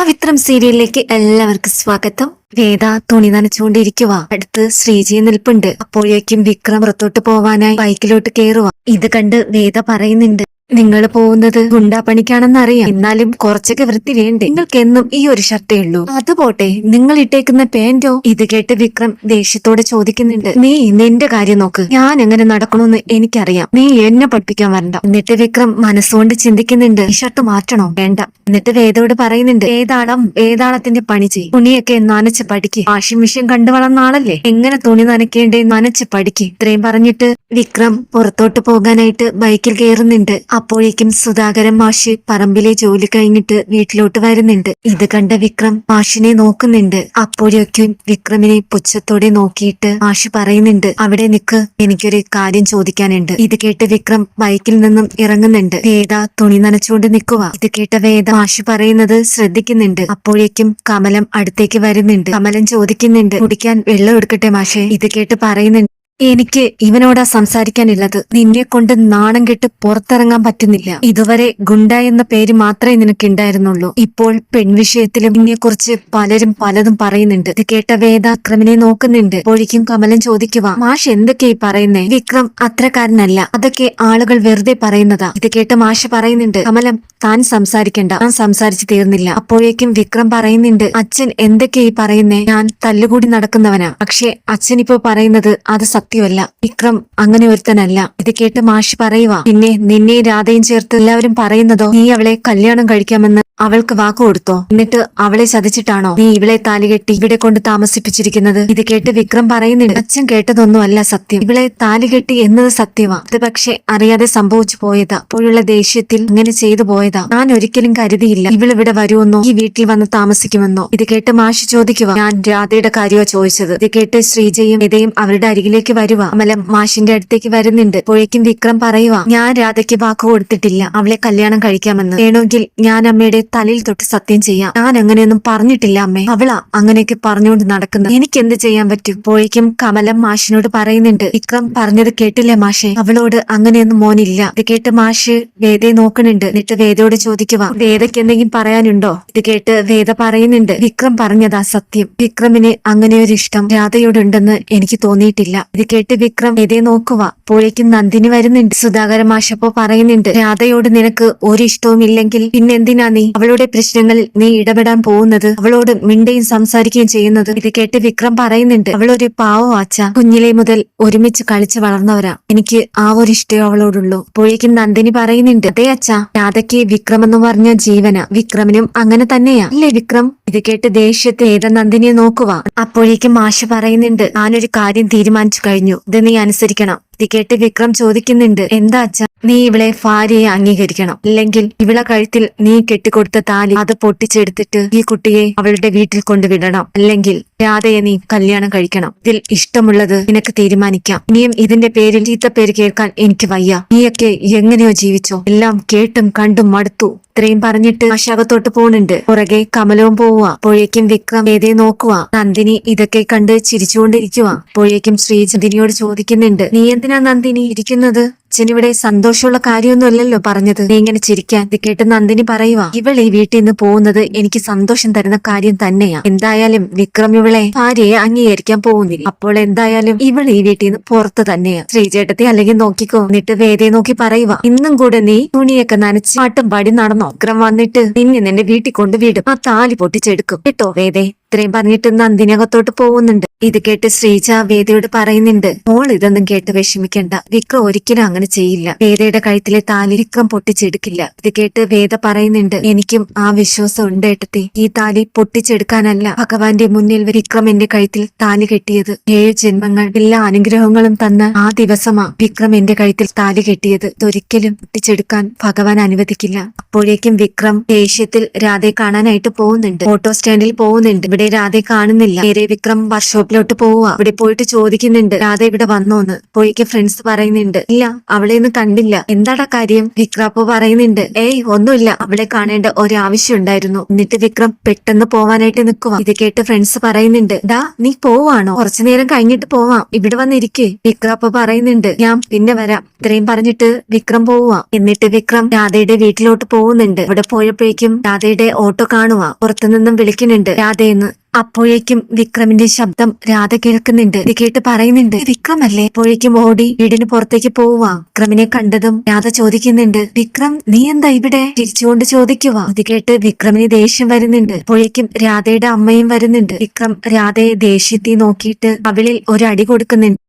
പവിത്രം സീരിയലിലേക്ക് എല്ലാവർക്കും സ്വാഗതം. വേദ തുണി നനച്ചുകൊണ്ടിരിക്കുക അടുത്ത് ശ്രീജി നിൽപ്പുണ്ട്. അപ്പോഴേക്കും വിക്രം പുറത്തോട്ട് പോവാനായി ബൈക്കിലോട്ട് കയറുക ഇത് കണ്ട് വേദ പറയുന്നുണ്ട് നിങ്ങൾ പോകുന്നത് ഗുണ്ടാപ്പണിക്കാണെന്നറിയാം. എന്നാലും കുറച്ചൊക്കെ വൃത്തി വേണ്ടേ? നിങ്ങൾക്ക് എന്നും ഈ ഒരു ഷർട്ടേ ഉള്ളൂ. അത് പോട്ടെ നിങ്ങൾ ഇട്ടേക്കുന്ന പാന്റോ? ഇത് കേട്ട് വിക്രം ദേഷ്യത്തോടെ ചോദിക്കുന്നുണ്ട്. നീ നിന്റെ കാര്യം നോക്ക്. ഞാൻ എങ്ങനെ നടക്കണമെന്ന് എനിക്കറിയാം. നീ എന്നെ പഠിപ്പിക്കാൻ വരണ്ട. എന്നിട്ട് വിക്രം മനസ്സുകൊണ്ട് ചിന്തിക്കുന്നുണ്ട്. ഈ ഷർട്ട് മാറ്റണോ? വേണ്ട. എന്നിട്ട് വേദയോട് പറയുന്നുണ്ട്. ഏതാളം ഏതാളത്തിന്റെ പണി ചെയ്യും. തുണിയൊക്കെ നനച്ച് പഠിക്ക്. വാഷിംഗ് മെഷീൻ കണ്ടു വളർന്ന ആളല്ലേ? എങ്ങനെ തുണി നനയ്ക്കേണ്ടേ? നനച്ച് പഠിക്ക്. ഇത്രയും പറഞ്ഞിട്ട് വിക്രം പുറത്തോട്ട് പോകാനായിട്ട് ബൈക്കിൽ കയറുന്നുണ്ട്. അപ്പോഴേക്കും സുധാകരൻ മാഷ് പറമ്പിലെ ജോലി കഴിഞ്ഞിട്ട് വീട്ടിലോട്ട് വരുന്നുണ്ട്. ഇത് കണ്ട വിക്രം മാഷിനെ നോക്കുന്നുണ്ട്. അപ്പോഴേക്കും വിക്രമിനെ പുച്ഛത്തോടെ നോക്കിയിട്ട് മാഷ് പറയുന്നുണ്ട് അവിടെ നിക്ക് എനിക്കൊരു കാര്യം ചോദിക്കാനുണ്ട്. ഇത് കേട്ട് വിക്രം ബൈക്കിൽ നിന്നും ഇറങ്ങുന്നുണ്ട്. വേദ തുണി നനച്ചുകൊണ്ട് നിൽക്കുക ഇത് കേട്ട വേദ മാഷ് പറയുന്നത് ശ്രദ്ധിക്കുന്നുണ്ട്. അപ്പോഴേക്കും കമലം അടുത്തേക്ക് വരുന്നുണ്ട്. കമലം ചോദിക്കുന്നുണ്ട് കുടിക്കാൻ വെള്ളം എടുക്കട്ടെ മാഷെ? ഇത് കേട്ട് പറയുന്നുണ്ട്. എനിക്ക് ഇവനോടാ സംസാരിക്കാനുള്ളത് നിന്നെ കൊണ്ട് നാണം കെട്ട് പുറത്തിറങ്ങാൻ പറ്റുന്നില്ല. ഇതുവരെ ഗുണ്ട എന്ന പേര് മാത്രമേ നിനക്ക് നിനക്കുണ്ടായിരുന്നുള്ളൂ. ഇപ്പോൾ പെൺവിഷയത്തിലും നിന്നെ കുറിച്ച് പലരും പലതും പറയുന്നുണ്ട്. ഇത് കേട്ട വേദ വിക്രമിനെ നോക്കുന്നുണ്ട്. ഒഴിക്കും കമലൻ ചോദിക്കുക മാഷ് എന്തൊക്കെയായി പറയുന്നേ? വിക്രം അത്രക്കാരനല്ല. അതൊക്കെ ആളുകൾ വെറുതെ പറയുന്നതാ. ഇത് കേട്ട മാഷ് പറയുന്നുണ്ട് കമലം താൻ സംസാരിക്കണ്ട. ഞാൻ സംസാരിച്ചു തീർന്നില്ല. അപ്പോഴേക്കും വിക്രം പറയുന്നുണ്ട് അച്ഛൻ എന്തൊക്കെയായി പറയുന്നേ? ഞാൻ തല്ലുകൂടി നടക്കുന്നവനാ. പക്ഷെ അച്ഛൻ ഇപ്പോ പറയുന്നത് അത് സത്യമല്ല. വിക്രം അങ്ങനെ ഒരുത്തനല്ല ഇത് കേട്ട് മാഷി പറയുക പിന്നെ നിന്നെ രാധയും ചേർത്ത് എല്ലാവരും പറയുന്നതോ? നീ അവളെ കല്യാണം കഴിക്കാമെന്ന് അവൾക്ക് വാക്കു കൊടുത്തോ? എന്നിട്ട് അവളെ ചതിച്ചിട്ടാണോ നീ ഇവളെ താലികെട്ടി ഇവിടെ കൊണ്ട് താമസിപ്പിച്ചിരിക്കുന്നത്? ഇത് കേട്ട് വിക്രം പറയുന്നുണ്ട്. അച്ഛൻ കേട്ടതൊന്നുമല്ല സത്യം. ഇവളെ താലികെട്ടി എന്നത് സത്യമാ. ഇത് പക്ഷെ അറിയാതെ സംഭവിച്ചു പോയതാ. അപ്പോഴുള്ള ദേഷ്യത്തിൽ ഇങ്ങനെ ചെയ്തു പോയതാ. ഞാൻ ഒരിക്കലും കരുതിയില്ല ഇവളിവിടെ വരുമെന്നോ ഈ വീട്ടിൽ വന്ന് താമസിക്കുമെന്നോ. ഇത് കേട്ട് മാഷി ചോദിക്കുക ഞാൻ രാധയുടെ കാര്യമാ ചോദിച്ചത്? ഇത് കേട്ട് ശ്രീജയും ഇതയും അവരുടെ അരികിലേക്ക് വരുക അമല മാഷിന്റെ അടുത്തേക്ക് വരുന്നുണ്ട്. അപ്പോഴേക്കും വിക്രം പറയുക ഞാൻ രാധയ്ക്ക് വാക്ക് കൊടുത്തിട്ടില്ല. അവളെ കല്യാണം കഴിക്കാമെന്ന്. വേണമെങ്കിൽ ഞാൻ അമ്മയുടെ തലയിൽ തൊട്ട് സത്യം ചെയ്യാം. ഞാൻ അങ്ങനെയൊന്നും പറഞ്ഞിട്ടില്ല അമ്മേ. അവളാ അങ്ങനെയൊക്കെ പറഞ്ഞുകൊണ്ട് നടക്കുന്നു എനിക്ക് എന്ത് ചെയ്യാൻ പറ്റും? അപ്പോഴേക്കും കമലം മാഷിനോട് പറയുന്നുണ്ട്. വിക്രം പറഞ്ഞത് കേട്ടില്ലേ മാഷെ? അവളോട് അങ്ങനെയൊന്നും മോനില്ല. ഇത് കേട്ട് മാഷ് വേദയെ നോക്കണുണ്ട് എന്നിട്ട് വേദയോട് ചോദിക്കുക വേദയ്ക്ക് എന്തെങ്കിലും പറയാനുണ്ടോ? ഇത് കേട്ട് വേദ പറയുന്നുണ്ട്. വിക്രം പറഞ്ഞതാ സത്യം. വിക്രമിന് അങ്ങനെ ഒരു ഇഷ്ടം രാധയോടുണ്ടെന്ന് എനിക്ക് തോന്നിയിട്ടില്ല. ഇത് കേട്ട് വിക്രം എതെ നോക്കുക അപ്പോഴേക്കും നന്ദിനി വരുന്നുണ്ട്. സുധാകര മാഷപ്പോ പറയുന്നുണ്ട് രാധയോട് നിനക്ക് ഒരു ഇഷ്ടവും ഇല്ലെങ്കിൽ പിന്നെന്തിനാ നീ അവളുടെ പ്രശ്നങ്ങളിൽ നീ ഇടപെടാൻ പോകുന്നത്? അവളോട് മിണ്ടയും സംസാരിക്കുകയും ചെയ്യുന്നത് ഇത് കേട്ട് വിക്രം പറയുന്നുണ്ട് അവളൊരു പാവോ ആച്ച കുഞ്ഞിലെ മുതൽ ഒരുമിച്ച് കളിച്ച് വളർന്നവരാ. എനിക്ക് ആ ഒരു ഇഷ്ടം അവളോടുള്ളൂ. അപ്പോഴേക്കും നന്ദിനി പറയുന്നുണ്ട് അതേ അച്ഛ രാധയ്ക്ക് വിക്രം എന്ന് പറഞ്ഞ ജീവന. വിക്രമിനും അങ്ങനെ തന്നെയാ. അല്ലേ വിക്രം? ഇത് കേട്ട് ദേഷ്യത്തെ ഏത നന്ദിനിയെ നോക്കുക അപ്പോഴേക്കും മാഷ പറയുന്നുണ്ട് ഞാനൊരു കാര്യം തീരുമാനിച്ചു കഴിഞ്ഞു. ഇത് നീ അനുസരിക്കണം. ഇത് കേട്ട് വിക്രം ചോദിക്കുന്നുണ്ട് എന്താ അച്ഛ? നീ ഇവളെ ഭാര്യയെ അംഗീകരിക്കണം. അല്ലെങ്കിൽ ഇവളെ കഴുത്തിൽ നീ കെട്ടിക്കൊടുത്ത താലി അത് പൊട്ടിച്ചെടുത്തിട്ട് ഈ കുട്ടിയെ അവളുടെ വീട്ടിൽ കൊണ്ടുവിടണം. അല്ലെങ്കിൽ രാധയെ നീ കല്യാണം കഴിക്കണം. ഇതിൽ ഇഷ്ടമുള്ളത് നിനക്ക് തീരുമാനിക്കാം. ഇനിയും ഇതിന്റെ പേരിൽ ചീത്ത പേര് കേൾക്കാൻ എനിക്ക് വയ്യ. നീയൊക്കെ എങ്ങനെയോ ജീവിച്ചോ? എല്ലാം കേട്ടും കണ്ടും മടുത്തു. ഇത്രയും പറഞ്ഞിട്ട് ആശാകത്തോട്ട് പോണുണ്ട്. പുറകെ കമലവും പോവുക. അപ്പോഴേക്കും വിക്രം ഏതേ നോക്കുക. നന്ദിനി ഇതൊക്കെ കണ്ട് ചിരിച്ചുകൊണ്ടിരിക്കുക. അപ്പോഴേക്കും ശ്രീചന്ദിനിയോട് ചോദിക്കുന്നുണ്ട് നീ എന്തിനാ നന്ദിനി ഇരിക്കുന്നത്? അച്ഛനിവിടെ സന്തോഷമുള്ള കാര്യമൊന്നുമല്ലല്ലോ പറഞ്ഞത്. നീ ഇങ്ങനെ ചിരിക്കാൻ. ഇത് കേട്ട് നന്ദിനി പറയുക ഇവൾ ഈ വീട്ടിൽ നിന്ന് പോകുന്നത് എനിക്ക് സന്തോഷം തരുന്ന കാര്യം തന്നെയാ. എന്തായാലും വിക്രം ഇവളെ ഭാര്യയെ അംഗീകരിക്കാൻ പോകുന്നില്ല. അപ്പോൾ എന്തായാലും ഇവൾ ഈ വീട്ടിൽ നിന്ന് പുറത്ത് തന്നെയാ. ശ്രീചേട്ടത്തെ അല്ലെങ്കിൽ നോക്കിക്കോ. എന്നിട്ട് വേദയെ നോക്കി പറയുക ഇന്നും കൂടെ നീ തുണിയൊക്കെ നനച്ച് പാട്ടും പാടി നടന്നോ? വിക്രം വന്നിട്ട് നിന്നെ നിന്റെ വീട്ടിൽ കൊണ്ടുവിടും ആ താലി പൊട്ടിച്ചെടുക്കും. കേട്ടോ വേദേ. ഇത്രയും പറഞ്ഞിട്ട് നന്ദിനകത്തോട്ട് പോകുന്നുണ്ട്. ഇത് കേട്ട് ശ്രീജ വേദയോട് പറയുന്നുണ്ട് മോൾ ഇതൊന്നും കേട്ട് വിഷമിക്കണ്ട. വിക്രം ഒരിക്കലും അങ്ങനെ ചെയ്യില്ല. വേദയുടെ കഴുത്തിലെ താലി വിക്രം പൊട്ടിച്ചെടുക്കില്ല. ഇത് കേട്ട് വേദ പറയുന്നുണ്ട് എനിക്കും ആ വിശ്വാസം ഉണ്ട് ഏട്ടത്തി. ഈ താലി പൊട്ടിച്ചെടുക്കാനല്ല ഭഗവാന്റെ മുന്നിൽ വിക്രം എന്റെ കഴുത്തിൽ താലി കെട്ടിയത്. ഏഴ് ജന്മങ്ങൾ എല്ലാ അനുഗ്രഹങ്ങളും തന്ന ആ ദിവസമാ വിക്രം എന്റെ കഴുത്തിൽ താലി കെട്ടിയത്. ഇതൊരിക്കലും പൊട്ടിച്ചെടുക്കാൻ ഭഗവാൻ അനുവദിക്കില്ല. അപ്പോഴേക്കും വിക്രം ദേഷ്യത്തിൽ രാധയെ കാണാനായിട്ട് പോകുന്നുണ്ട്. ഓട്ടോ സ്റ്റാൻഡിൽ പോകുന്നുണ്ട്. ഇവിടെ രാധയെ കാണുന്നില്ല. നേരെ വിക്രം വർക്ക്ഷോപ്പിലോട്ട് പോവുക. ഇവിടെ പോയിട്ട് ചോദിക്കുന്നുണ്ട് രാധ ഇവിടെ വന്നോന്ന്? പോയിക്ക് ഫ്രണ്ട്സ് പറയുന്നുണ്ട് ഇല്ല അവളെ ഒന്നും കണ്ടില്ല. എന്താടാ കാര്യം? വിക്രാപ്പ പറയുന്നുണ്ട് ഏയ് ഒന്നുമില്ല. അവളെ കാണേണ്ട ഒരാവശ്യം ഉണ്ടായിരുന്നു. എന്നിട്ട് വിക്രം പെട്ടെന്ന് പോവാനായിട്ട് നിൽക്കുക ഇത് കേട്ട് ഫ്രണ്ട്സ് പറയുന്നുണ്ട് ഡാ നീ പോവാണോ? കുറച്ചു നേരം കഴിഞ്ഞിട്ട് പോവാം. ഇവിടെ വന്നിരിക്കേ. വിക്രാപ്പ പറയുന്നുണ്ട് ഞാൻ പിന്നെ വരാം. ഇത്രയും പറഞ്ഞിട്ട് വിക്രം പോവുക എന്നിട്ട് വിക്രം രാധയുടെ വീട്ടിലോട്ട് പോകുന്നുണ്ട്. ഇവിടെ പോയപ്പോഴേക്കും രാധയുടെ ഓട്ടോ കാണുക പുറത്തുനിന്നും വിളിക്കുന്നുണ്ട് രാധയെന്ന് അപ്പോഴേക്കും വിക്രമിന്റെ ശബ്ദം രാധ കേൾക്കുന്നുണ്ട്. ഇത് കേട്ട് പറയുന്നുണ്ട് വിക്രം അല്ലേ അപ്പോഴേക്കും ഓടി വീടിന് പുറത്തേക്ക് പോവുക. വിക്രമിനെ കണ്ടതും രാധ ചോദിക്കുന്നുണ്ട് വിക്രം നീ എന്താ ഇവിടെ? തിരിച്ചുകൊണ്ട് ചോദിക്കുക. ഇത് കേട്ട് വിക്രമിന് ദേഷ്യം വരുന്നുണ്ട്. അപ്പോഴേക്കും രാധയുടെ അമ്മയും വരുന്നുണ്ട്. വിക്രം രാധയെ ദേഷ്യത്തി നോക്കിയിട്ട് അവളിൽ ഒരു അടി കൊടുക്കുന്നുണ്ട്.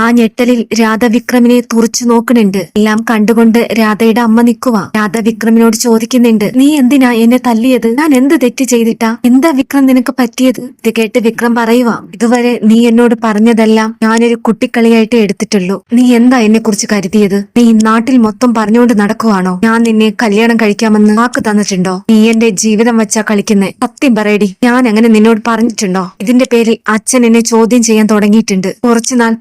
ആ ഞെട്ടലിൽ രാധ വിക്രമിനെ തുറച്ചു നോക്കുന്നുണ്ട്. എല്ലാം കണ്ടുകൊണ്ട് രാധയുടെ അമ്മ നിൽക്കുക രാധ വിക്രമിനോട് ചോദിക്കുന്നുണ്ട് നീ എന്തിനാ എന്നെ തല്ലിയത്? ഞാൻ എന്ത് തെറ്റ് ചെയ്തിട്ടാ? എന്താ വിക്രം നിനക്ക് പറ്റിയത്? ഇത് കേട്ട് വിക്രം പറയുക ഇതുവരെ നീ എന്നോട് പറഞ്ഞതെല്ലാം ഞാനൊരു കുട്ടിക്കളിയായിട്ട് എടുത്തിട്ടുള്ളൂ. നീ എന്താ എന്നെ കുറിച്ച് കരുതിയത്? നീ നാട്ടിൽ മൊത്തം പറഞ്ഞുകൊണ്ട് നടക്കുവാണോ? ഞാൻ നിന്നെ കല്യാണം കഴിക്കാമെന്ന് വാക്ക് തന്നിട്ടുണ്ടോ? നീ എന്റെ ജീവിതം വെച്ചാ കളിക്കുന്നേ. സത്യം പറയടി ഞാൻ അങ്ങനെ നിന്നോട് പറഞ്ഞിട്ടുണ്ടോ? ഇതിന്റെ പേരിൽ അച്ഛൻ എന്നെ ചോദ്യം ചെയ്യാൻ തുടങ്ങിയിട്ടുണ്ട്. കുറച്ചുനാൾ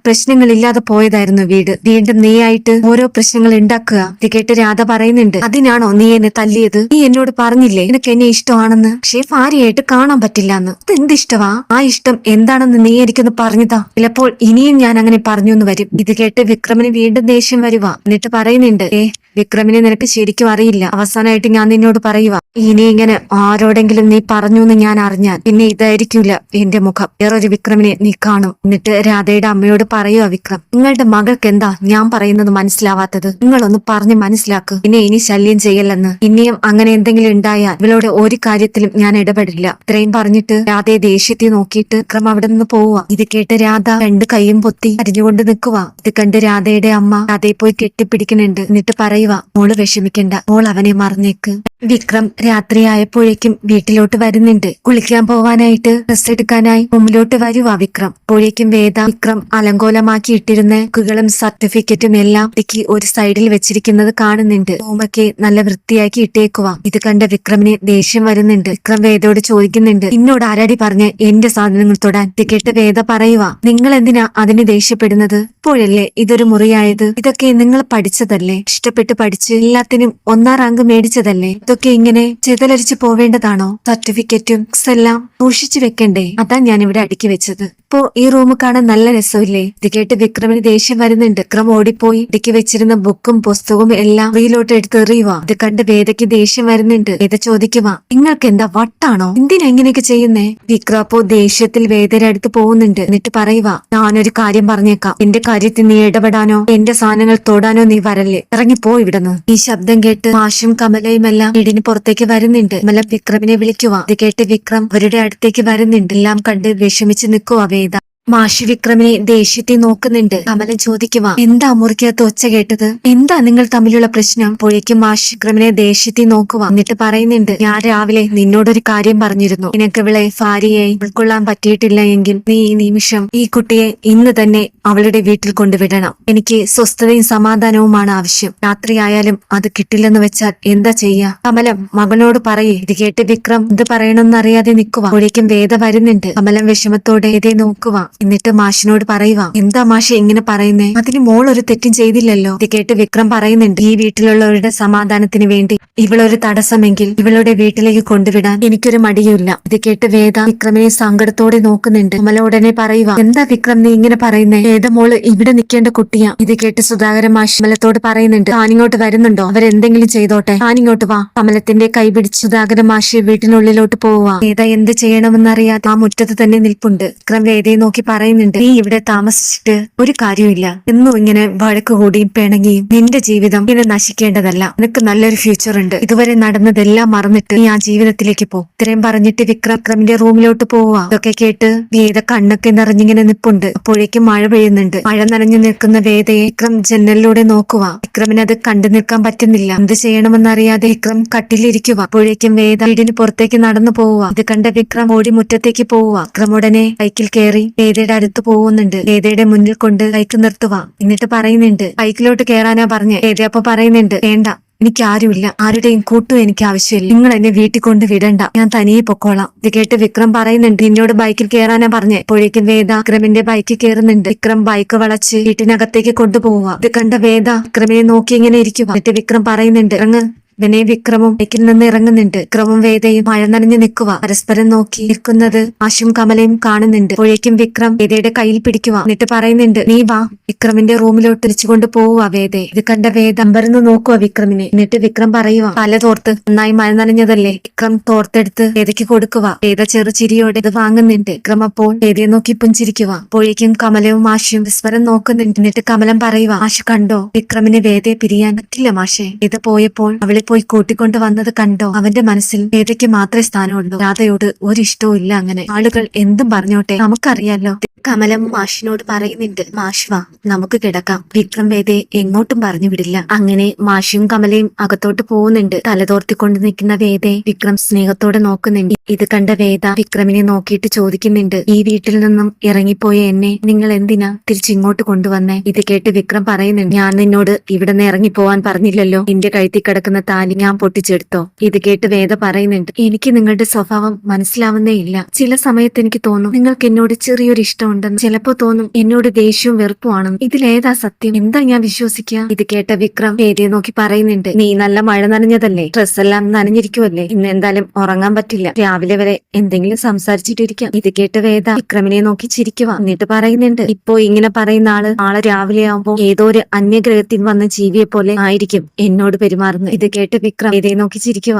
പ്രശ്നങ്ങളില്ലാതെ പോയതായിരുന്നു വീട്. വീണ്ടും നീയായിട്ട് ഓരോ പ്രശ്നങ്ങൾ ഉണ്ടാക്കുക. ഇത് കേട്ട് രാധ പറയുന്നുണ്ട് അതിനാണോ നീ എന്നെ തല്ലിയത്? നീ എന്നോട് പറഞ്ഞില്ലേ? നിനക്ക് എന്നെ ഇഷ്ടമാണെന്ന്? പക്ഷേ ഭാര്യയായിട്ട് കാണാൻ പറ്റില്ല എന്ന് ഇത് എന്ത് ഇഷ്ടമാ ആ ഇഷ്ടം എന്താണെന്ന് നീ എനിക്കൊന്ന് പറഞ്ഞതാ. ചിലപ്പോൾ ഇനിയും ഞാൻ അങ്ങനെ പറഞ്ഞു എന്ന് വരും. ഇത് കേട്ട് വിക്രമിന് വീണ്ടും ദേഷ്യം വരുവാ. എന്നിട്ട് പറയുന്നുണ്ട് ഏ വിക്രമിനെ നിനക്ക് ശരിക്കും അറിയില്ല. അവസാനമായിട്ട് ഞാൻ നിന്നോട് പറയുക ഇനി ഇങ്ങനെ ആരോടെങ്കിലും നീ പറഞ്ഞു എന്ന് ഞാൻ അറിഞ്ഞാൽ പിന്നെ ഇതായിരിക്കില്ല എന്റെ മുഖം. വേറൊരു വിക്രമിനെ നീ കാണും. എന്നിട്ട് രാധയുടെ അമ്മയോട് പറയുക വിക്രം നിങ്ങളുടെ മകൾക്ക് എന്താ ഞാൻ പറയുന്നത് മനസ്സിലാവാത്തത്? നിങ്ങളൊന്ന് പറഞ്ഞ് മനസ്സിലാക്ക്. പിന്നെ ഇനി ശല്യം ചെയ്യല്ലെന്ന്. ഇനിയും അങ്ങനെ എന്തെങ്കിലും ഉണ്ടായാൽ ഇവളോട് ഒരു കാര്യത്തിലും ഞാൻ ഇടപെടില്ല. ഇത്രയും പറഞ്ഞിട്ട് രാധയെ ദേഷ്യത്തിൽ നോക്കിയിട്ട് വിക്രം അവിടെ നിന്ന് പോവുക ഇത് കേട്ട് രാധ രണ്ട് കൈയും പൊത്തി അരിഞ്ഞുകൊണ്ട് നിൽക്കുക ഇത് കണ്ട് രാധയുടെ അമ്മ രാധയെ പോയി കെട്ടിപ്പിടിക്കുന്നുണ്ട്. എന്നിട്ട് പറയുക മോൾ വിഷമിക്കണ്ട. മോൾ അവനെ മറന്നേക്ക്. വിക്രം രാത്രിയായപ്പോഴേക്കും വീട്ടിലോട്ട് വരുന്നുണ്ട്. കുളിക്കാൻ പോവാനായിട്ട് ഡ്രസ് എടുക്കാനായി മുമ്പിലോട്ട് വരുവാ വിക്രം. അപ്പോഴേക്കും വേദ വിക്രം അലങ്കോലമാക്കി ഇട്ടിരുന്ന ബുക്കുകളും സർട്ടിഫിക്കറ്റും എല്ലാം ഇടുക്കി ഒരു സൈഡിൽ വെച്ചിരിക്കുന്നത് കാണുന്നുണ്ട്. റൂമൊക്കെ നല്ല വൃത്തിയാക്കി ഇട്ടേക്കുക ഇത് കണ്ട വിക്രമിന് ദേഷ്യം വരുന്നുണ്ട്. വിക്രം വേദയോട് ചോദിക്കുന്നുണ്ട് നിന്നോട് ആരാടി പറഞ്ഞ് എന്റെ സാധനങ്ങൾ തൊടാൻ? ഇത് കേട്ട് വേദ പറയുക നിങ്ങൾ എന്തിനാ അതിന് ദേഷ്യപ്പെടുന്നത്? ഇപ്പോഴല്ലേ ഇതൊരു മുറിയായത്? ഇതൊക്കെ നിങ്ങൾ പഠിച്ചതല്ലേ? ഇഷ്ടപ്പെട്ട് പഠിച്ച് എല്ലാത്തിനും ഒന്നാം റാങ്ക് മേടിച്ചതല്ലേ? ഇതൊക്കെ ഇങ്ങനെ ചെതലരിച്ചു പോവേണ്ടതാണോ? സർട്ടിഫിക്കറ്റും എല്ലാം സൂക്ഷിച്ചു വെക്കണ്ടേ? അതാ ഞാൻ ഇവിടെ അടുക്കി വെച്ചത്. ഇപ്പോ ഈ റൂം കാണാൻ നല്ല രസമില്ലേ? ഇത് കേട്ട് വിക്രമിന് ദേഷ്യം വരുന്നുണ്ട്. വിക്രം ഓടിപ്പോയി അടുക്കി വെച്ചിരുന്ന ബുക്കും പുസ്തകവും എല്ലാം റീലോട്ട് എടുത്ത് എറിയുക ഇത് കണ്ട് വേദയ്ക്ക് ദേഷ്യം വരുന്നുണ്ട്. വേദ ചോദിക്കുക നിങ്ങൾക്ക് എന്താ വട്ടാണോ? എന്തിനാ ഇങ്ങനെയൊക്കെ ചെയ്യുന്നേ? വിക്രം അപ്പോ ദേഷ്യത്തിൽ വേദയുടെ അടുത്ത് പോകുന്നുണ്ട്. എന്നിട്ട് പറയുക ഞാനൊരു കാര്യം പറഞ്ഞേക്കാം. എന്റെ കാര്യത്തിൽ നീ ഇടപെടാനോ? എന്റെ സാധനങ്ങൾ തൊടാനോ നീ വരല്ലേ? ഇറങ്ങിപ്പോ ഇവിടുന്ന് ഈ ശബ്ദം കേട്ട് മാഷും കമലയും എല്ലാം വീടിന് പുറത്തേക്ക് വരുന്നുണ്ട്. കമല വിക്രമിനെ വിളിക്കുക ഇത് കേട്ട് വിക്രം അവരുടെ അടുത്തേക്ക് വരുന്നുണ്ട്. എല്ലാം കണ്ട് വിഷമിച്ച് നിൽക്കുക വേദ. മാഷി വിക്രമിനെ ദേഷ്യത്തെ നോക്കുന്നുണ്ട്. കമലൻ ചോദിക്കുക എന്താ മുറിക്കകത്ത് ഒച്ച കേട്ടത്? എന്താ നിങ്ങൾ തമ്മിലുള്ള പ്രശ്നം? പുഴയ്ക്ക് മാഷി വിക്രമിനെ ദേഷ്യത്തെ നോക്കുക എന്നിട്ട് പറയുന്നുണ്ട് ഞാൻ രാവിലെ നിന്നോടൊരു കാര്യം പറഞ്ഞിരുന്നു. നിനക്ക് ഇവളെ ഭാര്യയായി ഉൾക്കൊള്ളാൻ പറ്റിയിട്ടില്ല എങ്കിൽ നീ ഈ നിമിഷം ഈ കുട്ടിയെ ഇന്ന് തന്നെ അവളുടെ വീട്ടിൽ കൊണ്ടുവിടണം. എനിക്ക് സ്വസ്ഥതയും സമാധാനവുമാണ് ആവശ്യം. രാത്രിയായാലും അത് കിട്ടില്ലെന്ന് വെച്ചാൽ എന്താ ചെയ്യാ? കമലം മകനോട് പറയേ ഇത് കേട്ട് വിക്രം ഇത് പറയണമെന്നറിയാതെ നിൽക്കുക പുഴയ്ക്കും വേദ വരുന്നുണ്ട്. കമലം വിഷമത്തോടെ ഇതേ നോക്കുക എന്നിട്ട് മാഷിനോട് പറയുക എന്താ മാഷ ഇങ്ങനെ പറയുന്നേ? അതിന് മോൾ ഒരു തെറ്റും ചെയ്തില്ലല്ലോ. ഇത് കേട്ട് വിക്രം പറയുന്നുണ്ട് ഈ വീട്ടിലുള്ളവരുടെ സമാധാനത്തിന് വേണ്ടി ഇവളൊരു തടസ്സമെങ്കിൽ ഇവളുടെ വീട്ടിലേക്ക് കൊണ്ടുവിടാൻ എനിക്കൊരു മടിയുമില്ല. ഇത് കേട്ട് വേദ വിക്രമിനെ സങ്കടത്തോടെ നോക്കുന്നുണ്ട്. കമല ഉടനെ പറയുക എന്താ വിക്രം നീ ഇങ്ങനെ പറയുന്നേ? വേദ മോൾ ഇവിടെ നിൽക്കേണ്ട കുട്ടിയാ. ഇത് കേട്ട് സുധാകരൻ മാഷ് കമലത്തോട് പറയുന്നുണ്ട് താനിങ്ങോട്ട് വരുന്നുണ്ടോ? അവരെന്തെങ്കിലും ചെയ്തോട്ടെ. താനിങ്ങോട്ട് വാ. കമലത്തിന്റെ കൈ പിടിച്ച് സുധാകരൻ മാഷ് വീട്ടിനുള്ളിലോട്ട് പോവുക വേദ എന്ത് ചെയ്യണമെന്നറിയാതെ ആ മുറ്റത്ത് തന്നെ നിൽപ്പുണ്ട്. വിക്രം വേദയെ നോക്കി പറയുന്നുണ്ട് നീ ഇവിടെ താമസിച്ചിട്ട് ഒരു കാര്യമില്ല എന്നും ഇങ്ങനെ വഴക്ക് കൂടിയും പിണങ്ങിയും നിന്റെ ജീവിതം ഇങ്ങനെ നശിക്കേണ്ടതല്ല. നിനക്ക് നല്ലൊരു ഫ്യൂച്ചർ ഉണ്ട്. ഇതുവരെ നടന്നതെല്ലാം മറന്നിട്ട് നീ ആ ജീവിതത്തിലേക്ക് പോ. ഇത്രയും പറഞ്ഞിട്ട് വിക്രം വിക്രമിന്റെ റൂമിലോട്ട് പോവുക. ഇതൊക്കെ കേട്ട് വേദ കണ്ണൊക്കെ നിറഞ്ഞിങ്ങനെ നിപ്പുണ്ട് അപ്പോഴേക്കും മഴ പെയ്യുന്നുണ്ട്. മഴ നനഞ്ഞു നിൽക്കുന്ന വേദയെ വിക്രം ജനലിലൂടെ നോക്കുക. വിക്രമിന് അത് കണ്ടു നിൽക്കാൻ പറ്റുന്നില്ല. എന്ത് ചെയ്യണമെന്നറിയാതെ വിക്രം കട്ടിലിരിക്കുക. അപ്പോഴേക്കും വേദ വീടിന് പുറത്തേക്ക് നടന്നു പോവുക. ഇത് കണ്ട വിക്രം ഓടി മുറ്റത്തേക്ക് പോവുക. വിക്രം ഉടനെ ബൈക്കിൽ കയറി വേദയുടെ അടുത്ത് പോകുന്നുണ്ട്. വേദയുടെ മുന്നിൽ കൊണ്ട് ബൈക്ക് നിർത്തുക എന്നിട്ട് പറയുന്നുണ്ട് ബൈക്കിലോട്ട് കയറാനാ പറഞ്ഞ്. വേദ അപ്പൊ പറയുന്നുണ്ട് വേണ്ട എനിക്ക് ആരുമില്ല. ആരുടെയും കൂട്ടും എനിക്ക് ആവശ്യമില്ല. നിങ്ങൾ എന്നെ വീട്ടിൽ കൊണ്ട് വിടണ്ട. ഞാൻ തനിയെ പൊക്കോളാം. ഇത് കേട്ട് വിക്രം പറയുന്നുണ്ട് നിന്നോട് ബൈക്കിൽ കയറാനാ പറഞ്ഞേ. അപ്പോഴേക്കും വേദ വിക്രമിന്റെ ബൈക്കിൽ കയറുന്നുണ്ട് വിക്രം ബൈക്ക് വളച്ച് വീട്ടിനകത്തേക്ക് കൊണ്ടുപോവുക ഇത് കണ്ട വേദ വിക്രമിനെ നോക്കി ഇങ്ങനെ ഇരിക്കുക എന്നിട്ട് വിക്രം പറയുന്നുണ്ട് ഇറങ്ങ് ഇവനെ വിക്രമും ബൈക്കിൽ നിന്ന് ഇറങ്ങുന്നുണ്ട്. വിക്രമും വേദയും മഴ നനഞ്ഞു നിൽക്കുക. പരസ്പരം നോക്കി നിൽക്കുന്നത് ആശും കമലയും കാണുന്നുണ്ട്. അപ്പോഴേക്കും വിക്രം വേദയുടെ കയ്യിൽ പിടിക്കുക. എന്നിട്ട് പറയുന്നുണ്ട് നീ വാ. വിക്രമിന്റെ റൂമിലോട്ട് തിരിച്ചുകൊണ്ട് പോവുക വേദ. ഇത് കണ്ട വേദ അമ്പരന്ന് നോക്കുക വിക്രമിനെ. എന്നിട്ട് വിക്രം പറയുക തല തോർത്ത്. നന്നായി മഴ നനഞ്ഞതല്ലേ? വിക്രം തോർത്തെടുത്ത് വേദയ്ക്ക് കൊടുക്കുക. വേദ ചെറു ചിരിയോടെ ഇത് വാങ്ങുന്നുണ്ട്. വിക്രം അപ്പോൾ വേദയെ നോക്കി പുഞ്ചിരിക്കുക. അപ്പോഴേക്കും കമലവും ആശയും വിസ്മരം നോക്കുന്നുണ്ട്. എന്നിട്ട് കമലം പറയുക ആശു കണ്ടോ? വിക്രമിന് വേദയെ പിരിയാൻ പറ്റില്ല മാഷെ. ഇത് പോയപ്പോൾ അവളെ പോയി കൂട്ടിക്കൊണ്ട് വന്നത് കണ്ടോ? അവന്റെ മനസ്സിൽ ഏതയ്ക്ക് മാത്രമേ സ്ഥാനമുള്ളൂ. രാധയോട് ഒരിഷ്ടവും ഇല്ല അങ്ങനെ. ആളുകൾ എന്തും പറഞ്ഞോട്ടെ? നമുക്കറിയാലോ. കമലം മാഷിനോട് പറയുന്നുണ്ട് മാഷ്വ നമുക്ക് കിടക്കാം. വിക്രം വേദയെ എങ്ങോട്ടും പറഞ്ഞു വിടില്ല. അങ്ങനെ മാഷിയും കമലയും അകത്തോട്ട് പോകുന്നുണ്ട്. തലതോർത്തിക്കൊണ്ട് നിൽക്കുന്ന വേദയെ വിക്രം സ്നേഹത്തോടെ നോക്കുന്നുണ്ട്. ഇത് കണ്ട വേദ വിക്രമിനെ നോക്കിയിട്ട് ചോദിക്കുന്നുണ്ട് ഈ വീട്ടിൽ നിന്നും ഇറങ്ങിപ്പോയ എന്നെ നിങ്ങൾ എന്തിനാ തിരിച്ചിങ്ങോട്ട് കൊണ്ടുവന്നേ? ഇത് കേട്ട് വിക്രം പറയുന്നുണ്ട് ഞാൻ നിന്നോട് ഇവിടെ നിന്ന് ഇറങ്ങിപ്പോവാൻ പറഞ്ഞില്ലല്ലോ. എന്റെ കഴുത്തി കിടക്കുന്ന താലി ഞാൻ പൊട്ടിച്ചെടുത്തോ? ഇത് കേട്ട് വേദ പറയുന്നുണ്ട് എനിക്ക് നിങ്ങളുടെ സ്വഭാവം മനസ്സിലാവുന്നേ ഇല്ല. ചില സമയത്ത് എനിക്ക് തോന്നും നിങ്ങൾക്ക് എന്നോട് ചെറിയൊരു ഇഷ്ടമുണ്ടെന്ന് ചിലപ്പോ തോന്നും. എന്നോട് ദേഷ്യവും വെറുപ്പുമാണെന്ന് ഇതിലേതാ സത്യം? എന്താ ഞാൻ വിശ്വസിക്കുക? ഇത് കേട്ട വിക്രം വേദിയെ നോക്കി പറയുന്നുണ്ട്. നീ നല്ല മഴ നനഞ്ഞതല്ലേ? ഡ്രസ് എല്ലാം നനഞ്ഞിരിക്കുമല്ലേ ഇന്ന് എന്തായാലും ഉറങ്ങാൻ പറ്റില്ല. രാവിലെ വരെ എന്തെങ്കിലും സംസാരിച്ചിട്ടിരിക്കാം. ഇത് കേട്ട വേദ വിക്രമിനെ നോക്കി ചിരിക്കുക. എന്നിട്ട് പറയുന്നുണ്ട്. ഇപ്പോ ഇങ്ങനെ പറയുന്ന ആൾ നാളെ രാവിലെ ആവുമ്പോ ഏതോ ഒരു അന്യഗ്രഹത്തിൽ വന്ന ജീവിയെ പോലെ ആയിരിക്കും എന്നോട് പെരുമാറുന്നത്. ഇത് കേട്ട് വിക്രം വേദയെ നോക്കി ചിരിക്കുക.